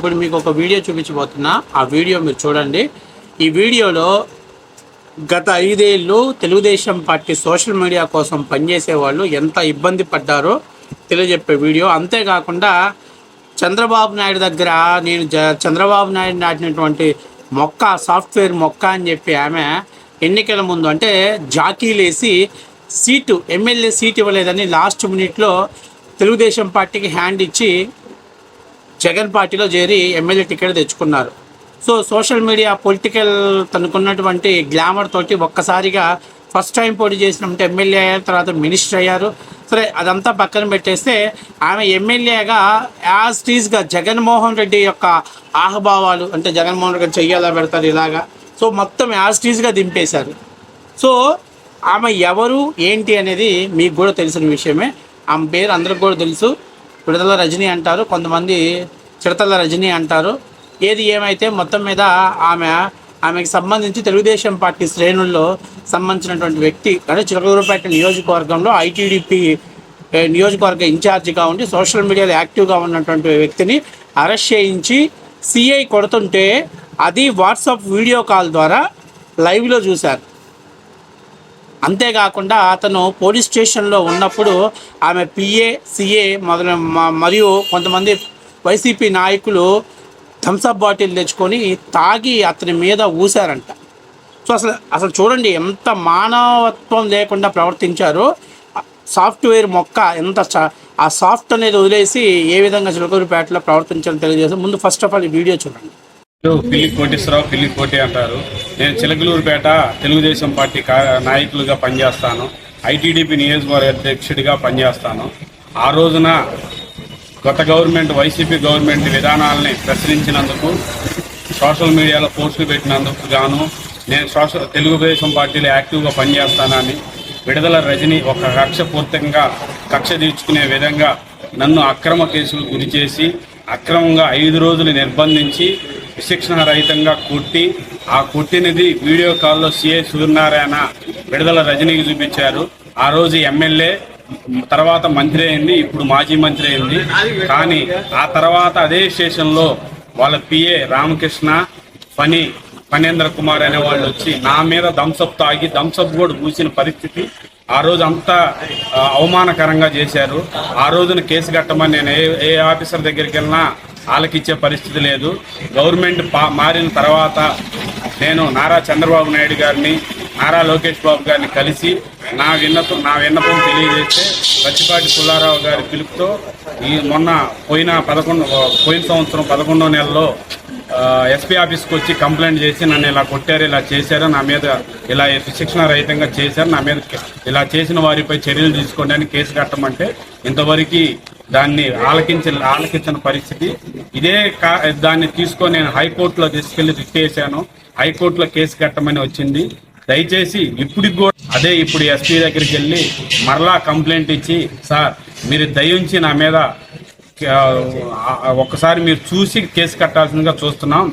ఇప్పుడు మీకు ఒక వీడియో చూపించబోతున్నా. ఆ వీడియో మీరు చూడండి. ఈ వీడియోలో గత ఐదేళ్ళు తెలుగుదేశం పార్టీ సోషల్ మీడియా కోసం పనిచేసే వాళ్ళు ఎంత ఇబ్బంది పడ్డారో తెలియజెప్పే వీడియో. అంతేకాకుండా చంద్రబాబు నాయుడు దగ్గర నేను జ చంద్రబాబు నాయుడు నాటినటువంటి మొక్క సాఫ్ట్వేర్ మొక్క అని చెప్పి ఆమె ఎన్నికల ముందు అంటే జాకీలేసి సీటు ఎమ్మెల్యే సీట్ ఇవ్వలేదని లాస్ట్ మినిట్లో తెలుగుదేశం పార్టీకి హ్యాండ్ ఇచ్చి జగన్ పార్టీలో చేరి ఎమ్మెల్యే టికెట్ తెచ్చుకున్నారు. సో సోషల్ మీడియా పొలిటికల్ తనకున్నటువంటి గ్లామర్ తోటి ఒక్కసారిగా ఫస్ట్ టైం పోటీ చేసినప్పుడు ఎమ్మెల్యే అయ్యారు తర్వాత మినిస్టర్ అయ్యారు. సరే అదంతా పక్కన పెట్టేస్తే ఆమె ఎమ్మెల్యేగా యాజ్ టీజ్గా జగన్మోహన్ రెడ్డి యొక్క ఆహభావాలు అంటే జగన్మోహన్ రెడ్డి చెయ్యాలా పెడతారు ఇలాగా. సో మొత్తం యాజ్ టీజ్గా దింపేశారు. సో ఆమె ఎవరు ఏంటి అనేది మీకు కూడా తెలిసిన విషయమే. ఆమె పేరు అందరికి కూడా తెలుసు. విడుదల రజనీ అంటారు. కొంతమంది చిడతల రజనీ అంటారు. ఏది ఏమైతే మొత్తం మీద ఆమె ఆమెకి సంబంధించి తెలుగుదేశం పార్టీ శ్రేణుల్లో సంబంధించినటువంటి వ్యక్తి అంటే చిలకూరుపేట నియోజకవర్గంలో ఐటీడీపీ నియోజకవర్గ ఇన్ఛార్జిగా ఉండి సోషల్ మీడియాలో యాక్టివ్గా ఉన్నటువంటి వ్యక్తిని అరెస్ట్ చేయించి సిఐ కొడుతుంటే అది వాట్సాప్ వీడియో కాల్ ద్వారా లైవ్లో చూశారు. అంతేకాకుండా అతను పోలీస్ స్టేషన్లో ఉన్నప్పుడు ఆమె పిఏ సిఏ మొదల మరియు కొంతమంది వైసీపీ నాయకులు థమ్సప్ బాటిల్ తెచ్చుకొని తాగి అతని మీద ఊశారంట. సో అసలు అసలు చూడండి ఎంత మానవత్వం లేకుండా ప్రవర్తించారో. సాఫ్ట్వేర్ మొక్క ఎంత ఆ సాఫ్ట్ అనేది వదిలేసి ఏ విధంగా చిలకూరుపేటలో ప్రవర్తించాలో తెలియజేసి ముందు ఫస్ట్ ఆఫ్ ఆల్ ఈ వీడియో చూడండి. పిల్లి కోటేశ్వరరావు పిల్లి కోటి అంటారు. నేను చిలకలూరుపేట తెలుగుదేశం పార్టీ కా- నాయకులుగా పనిచేస్తాను. ఐటీడీపీ నియోజకవర్గ అధ్యక్షుడిగా పనిచేస్తాను. ఆ రోజున గత గవర్నమెంట్ వైసీపీ గవర్నమెంట్ విధానాలని ప్రశ్నించినందుకు సోషల్ మీడియాలో పోస్టులు పెట్టినందుకు గాను నేను సోషల్ తెలుగుదేశం పార్టీలో యాక్టివ్గా పనిచేస్తానని విడుదల రజని ఒక కక్ష పూర్తికంగా కక్ష తీర్చుకునే విధంగా నన్ను అక్రమ కేసులు గురి చేసి అక్రమంగా ఐదు రోజులు నిర్బంధించి విశిక్షణ రహితంగా కుట్టి ఆ కుట్టినది వీడియో కాల్లో సీఏ సూర్యనారాయణ విడుదల రజనీకి చూపించారు. ఆ రోజు ఎమ్మెల్యే తర్వాత మంత్రి అయింది ఇప్పుడు మాజీ మంత్రి అయింది. కానీ ఆ తర్వాత అదే స్టేషన్లో వాళ్ళ పిఏ రామకృష్ణ పని ఫణేంద్ర కుమార్ అనే వాళ్ళు వచ్చి నా మీద దంసప్ తాగి దంసప్ కూడా పూసిన పరిస్థితి ఆ రోజు అంతా అవమానకరంగా చేశారు. ఆ రోజున కేసు కట్టమని నేను ఏ ఏ ఆఫీసర్ దగ్గరికి వెళ్ళినా ఆలకిచ్చే పరిస్థితి లేదు. గవర్నమెంట్ మారిన తర్వాత నేను నారా చంద్రబాబు నాయుడు గారిని నారా లోకేష్ బాబు గారిని కలిసి నా విన్నపం నా విన్నపం తెలియజేస్తే పచ్చిపాటి పుల్లారావు గారి పిలుపుతో ఈ మొన్న పోయిన పదకొండు పోయిన సంవత్సరం పదకొండో నెలలో ఎస్పీ ఆఫీస్కి వచ్చి కంప్లైంట్ చేసి నన్ను ఇలా కొట్టారు ఇలా చేశారు నా మీద ఇలా శిక్షణ రహితంగా చేశారు నా మీద ఇలా చేసిన వారిపై చర్యలు తీసుకోండి అని కేసు కట్టమంటే ఇంతవరకు దాన్ని ఆలకించిన ఆలకించిన పరిస్థితి. ఇదే కా దాన్ని తీసుకొని నేను హైకోర్టులో తీసుకెళ్ళి రిట్ చేశాను. హైకోర్టులో కేసు కట్టమని వచ్చింది. దయచేసి ఇప్పటికి కూడా అదే ఇప్పుడు ఎస్పీ దగ్గరికి వెళ్ళి మరలా కంప్లైంట్ ఇచ్చి సార్ మీరు దయించి నా మీద ఒక్కసారి మీరు చూసి కేసు కట్టాల్సిందిగా చూస్తున్నాం.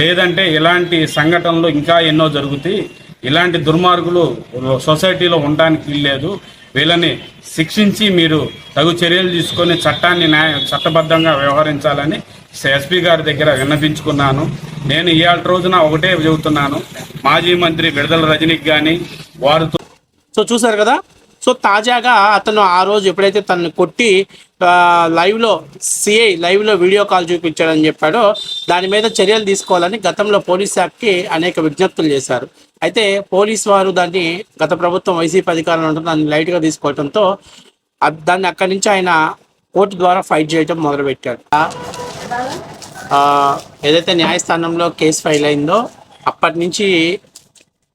లేదంటే ఇలాంటి సంఘటనలు ఇంకా ఎన్నో జరుగుతాయి. ఇలాంటి దుర్మార్గులు సొసైటీలో ఉండడానికి వీల్లేదు. వీళ్ళని శిక్షించి మీరు తగు చర్యలు తీసుకొని చట్టాన్ని న్యాయ చట్టబద్ధంగా వ్యవహరించాలని ఎస్పీ గారి దగ్గర విన్నపించుకున్నాను నేను ఇవాళ రోజున ఒకటే చెబుతున్నాను. మాజీ మంత్రి విడుదల రజనీకి కానీ వారితో సో చూసారు కదా? సో తాజాగా అతను ఆ రోజు ఎప్పుడైతే తను కొట్టి లైవ్లో సిఐ లైవ్లో వీడియో కాల్ చూపించాడని చెప్పాడో దాని మీద చర్యలు తీసుకోవాలని గతంలో పోలీస్ శాఖకి అనేక విజ్ఞప్తులు చేశారు. అయితే పోలీస్ వారు దాన్ని గత ప్రభుత్వం వైసీపీ అధికారులు ఉంటుంది దాన్ని లైట్గా తీసుకోవడంతో దాన్ని అక్కడి నుంచి ఆయన కోర్టు ద్వారా ఫైట్ చేయడం మొదలుపెట్టాడు ఏదైతే న్యాయస్థానంలో కేసు ఫైల్ అయిందో అప్పటి నుంచి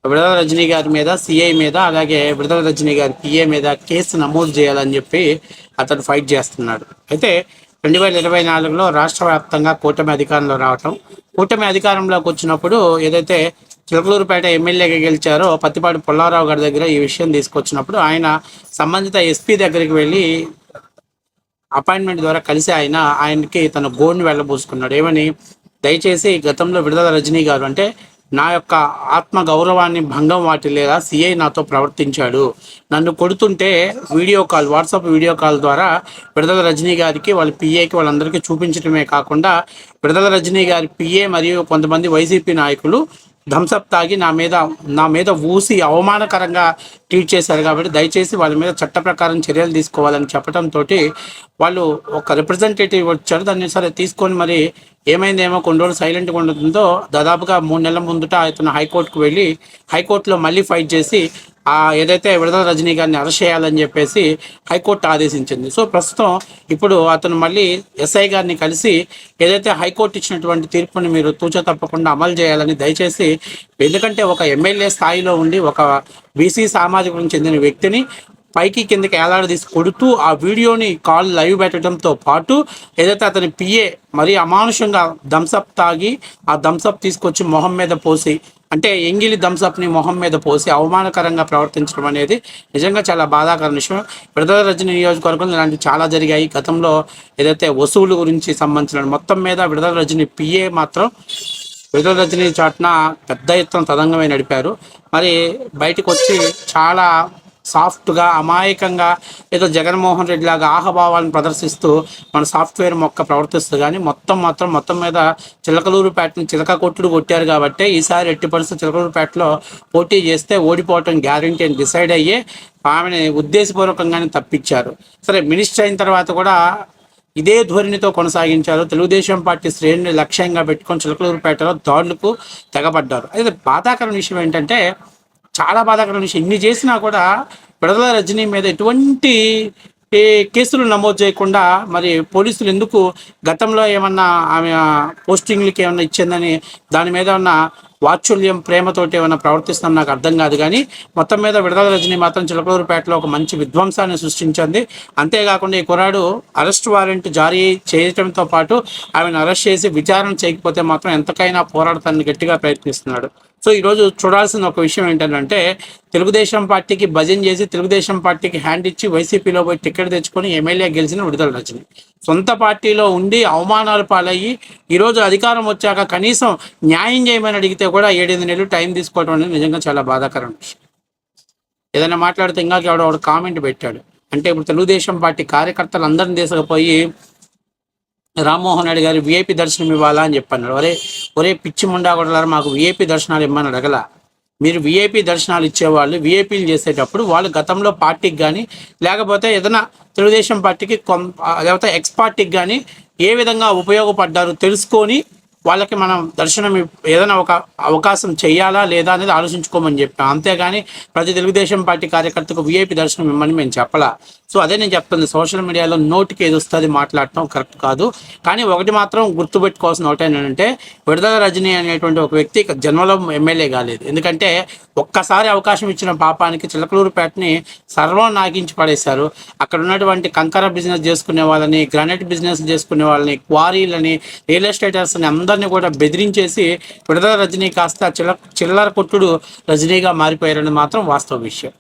విడుదల రజనీ గారి మీద సిఐ మీద అలాగే విడుదల రజనీ గారి పిఏ మీద కేసు నమోదు చేయాలని చెప్పి అతను ఫైట్ చేస్తున్నాడు. అయితే రెండు వేల ఇరవై నాలుగులో రాష్ట్ర వ్యాప్తంగా కూటమి అధికారంలో రావటం కూటమి అధికారంలోకి వచ్చినప్పుడు ఏదైతే చిలకలూరుపేట ఎమ్మెల్యేగా గెలిచారో. పత్తిపాటి పుల్లారావు గారి దగ్గర ఈ విషయం తీసుకొచ్చినప్పుడు ఆయన సంబంధిత ఎస్పీ దగ్గరికి వెళ్ళి అపాయింట్మెంట్ ద్వారా కలిసి ఆయన ఆయనకి తన గోడ్ని వెళ్ళబోసుకున్నాడు. ఏమని? దయచేసి గతంలో విడుదల రజనీ గారు అంటే నా యొక్క ఆత్మ గౌరవాన్ని భంగం వాటిల్లేలా సిఐ నాతో ప్రవర్తించాడు. నన్ను కొడుతుంటే video call WhatsApp video call ద్వారా విడుదల రజనీ గారికి వాళ్ళ పిఏకి వాళ్ళందరికీ చూపించడమే కాకుండా విడుదల రజనీ గారి పిఏ మరియు కొంతమంది వైసీపీ నాయకులు థమ్సప్ తాగి నా మీద నా మీద ఊసి అవమానకరంగా ట్వీట్ చేశారు కాబట్టి దయచేసి వాళ్ళ మీద చట్ట ప్రకారం చర్యలు తీసుకోవాలని చెప్పడంతో వాళ్ళు ఒక రిప్రజెంటేటివ్ వచ్చారు. దాన్ని సరే తీసుకొని మరి ఏమైందేమో కొన్ని రోజులు సైలెంట్గా ఉండడంతో దాదాపుగా మూడు నెలల ముందుట ఇతను హైకోర్టుకు వెళ్ళి హైకోర్టులో మళ్ళీ ఫైట్ చేసి ఆ ఏదైతే విడుదల రజనీ గారిని అరెస్ట్ చేయాలని చెప్పేసి హైకోర్టు ఆదేశించింది. సో ప్రస్తుతం ఇప్పుడు అతను మళ్ళీ ఎస్ఐ గారిని కలిసి ఏదైతే హైకోర్టు ఇచ్చినటువంటి తీర్పుని మీరు తూచ తప్పకుండా అమలు చేయాలని దయచేసి ఎందుకంటే ఒక ఎమ్మెల్యే స్థాయిలో ఉండి ఒక బీసీ సామాజికం చెందిన వ్యక్తిని పైకి కిందకి ఏలాడదీసి కొడుతూ ఆ వీడియోని కాల్ లైవ్ పెట్టడంతో పాటు ఏదైతే అతని పిఏ మరీ అమానుషంగా థమ్సప్ తాగి ఆ థమ్సప్ తీసుకొచ్చి మొహం మీద పోసి అంటే ఎంగిలి థమ్సప్ని మొహం మీద పోసి అవమానకరంగా ప్రవర్తించడం అనేది నిజంగా చాలా బాధాకర విషయం. విడుదల రజని నియోజకవర్గంలో ఇలాంటివి చాలా జరిగాయి. గతంలో ఏదైతే వసూలు గురించి సంబంధించిన మొత్తం మీద విడుదల రజని పిఏ మాత్రం విడుదల రజనీ చాటున పెద్ద ఎత్తున తదంగమే నడిపారు. మరి బయటకు వచ్చి చాలా సాఫ్ట్గా అమాయకంగా ఏదో జగన్మోహన్ రెడ్డి లాగా ఆహభావాలను ప్రదర్శిస్తూ మన సాఫ్ట్వేర్ మొక్క ప్రవర్తిస్తూ కానీ మొత్తం మాత్రం మొత్తం మీద చిలకలూరుపేటను చిలక కొట్టుడు కొట్టారు కాబట్టి ఈసారి ఎట్టి పరిస్థితి చిలకలూరుపేటలో పోటీ చేస్తే ఓడిపోవటం గ్యారంటీ అని డిసైడ్ అయ్యి ఆమెని ఉద్దేశపూర్వకంగానే తప్పించారు. సరే మినిస్టర్ అయిన తర్వాత కూడా ఇదే ధోరణితో కొనసాగించారు. తెలుగుదేశం పార్టీ శ్రేణిని లక్ష్యంగా పెట్టుకొని చిలకలూరుపేటలో దాడులకు తెగబడ్డారు. అయితే బాధాకరమైన విషయం ఏంటంటే చాలా బాధాకరమైన విషయం. ఇన్ని చేసినా కూడా విడదల రజనీ మీద ఎటువంటి కేసులు నమోదు చేయకుండా మరి పోలీసులు ఎందుకు గతంలో ఏమన్నా ఆమె పోస్టింగ్లకి ఏమన్నా ఇచ్చిందని దాని మీద ఉన్న వాత్సల్యం ప్రేమతోటి ఏమైనా ప్రవర్తిస్తున్నాం నాకు అర్థం కాదు. కానీ మొత్తం మీద విడదల రజనీ మాత్రం చిలకలూరుపేటలో ఒక మంచి విధ్వంసాన్ని సృష్టించింది. అంతేకాకుండా ఈ కుర్రాడు అరెస్ట్ వారెంట్ జారీ చేయడంతో పాటు ఆమెను అరెస్ట్ చేసి విచారణ చేయకపోతే మాత్రం ఎంతకైనా పోరాడతాన్ని గట్టిగా ప్రయత్నిస్తున్నాడు. సో ఈరోజు చూడాల్సిన ఒక విషయం ఏంటంటే తెలుగుదేశం పార్టీకి భజన చేసి తెలుగుదేశం పార్టీకి హ్యాండ్ ఇచ్చి వైసీపీలో పోయి టికెట్ తెచ్చుకొని ఎమ్మెల్యే గెలిచిన విడుదల వచ్చింది సొంత పార్టీలో ఉండి అవమానాలు పాలయ్యి ఈరోజు అధికారం వచ్చాక కనీసం న్యాయం చేయమని అడిగితే కూడా ఏడెనిమిది నెలలు టైం తీసుకోవడం అనేది నిజంగా చాలా బాధాకరం విషయం. ఏదైనా మాట్లాడితే ఇంకా ఎవడో కామెంట్ పెట్టాడు. అంటే ఇప్పుడు తెలుగుదేశం పార్టీ కార్యకర్తలు అందరిని తీసుకుపోయి రామ్మోహన్ రెడ్డి గారు విఐపి దర్శనం ఇవ్వాలా అని చెప్పన్నాడు ఒరే ఒరే పిచ్చి ముండాగొడలారు మాకు విఐపి దర్శనాలు ఇమ్మని అడగల. మీరు విఐపి దర్శనాలు ఇచ్చేవాళ్ళు విఐపీలు చేసేటప్పుడు వాళ్ళు గతంలో పార్టీకి కానీ లేకపోతే ఏదైనా తెలుగుదేశం పార్టీకి కొం లేకపోతే ఎక్స్ పార్టీకి కానీ ఏ విధంగా ఉపయోగపడ్డారు తెలుసుకొని వాళ్ళకి మనం దర్శనం ఏదైనా ఒక అవకాశం చేయాలా లేదా అనేది ఆలోచించుకోమని చెప్పాం అంతేగాని ప్రతి తెలుగుదేశం పార్టీ కార్యకర్తకు విఐపి దర్శనం ఇమ్మని మేము చెప్పలా. సో అదే నేను చెప్తుంది. సోషల్ మీడియాలో నోటికి ఏది వస్తుంది మాట్లాడటం కరెక్ట్ కాదు. కానీ ఒకటి మాత్రం గుర్తుపెట్టుకోవాల్సిన ఒకటి ఏంటంటే విడుదల రజనీ అనేటువంటి ఒక వ్యక్తి జన్మలో ఎమ్మెల్యే కాలేదు. ఎందుకంటే ఒక్కసారి అవకాశం ఇచ్చిన పాపానికి చిలకలూరుపేటని సర్వం నాగించి పడేశారు. అక్కడ ఉన్నటువంటి కంకర బిజినెస్ చేసుకునే వాళ్ళని గ్రానైట్ బిజినెస్ చేసుకునే వాళ్ళని క్వారీలని రియల్ ఎస్టేటర్స్ని అందరినీ కూడా బెదిరించేసి విడుదల రజనీ కాస్త చిల్ల చిల్లర కొట్టుడు రజనీగా మారిపోయారని మాత్రం వాస్తవ విషయం.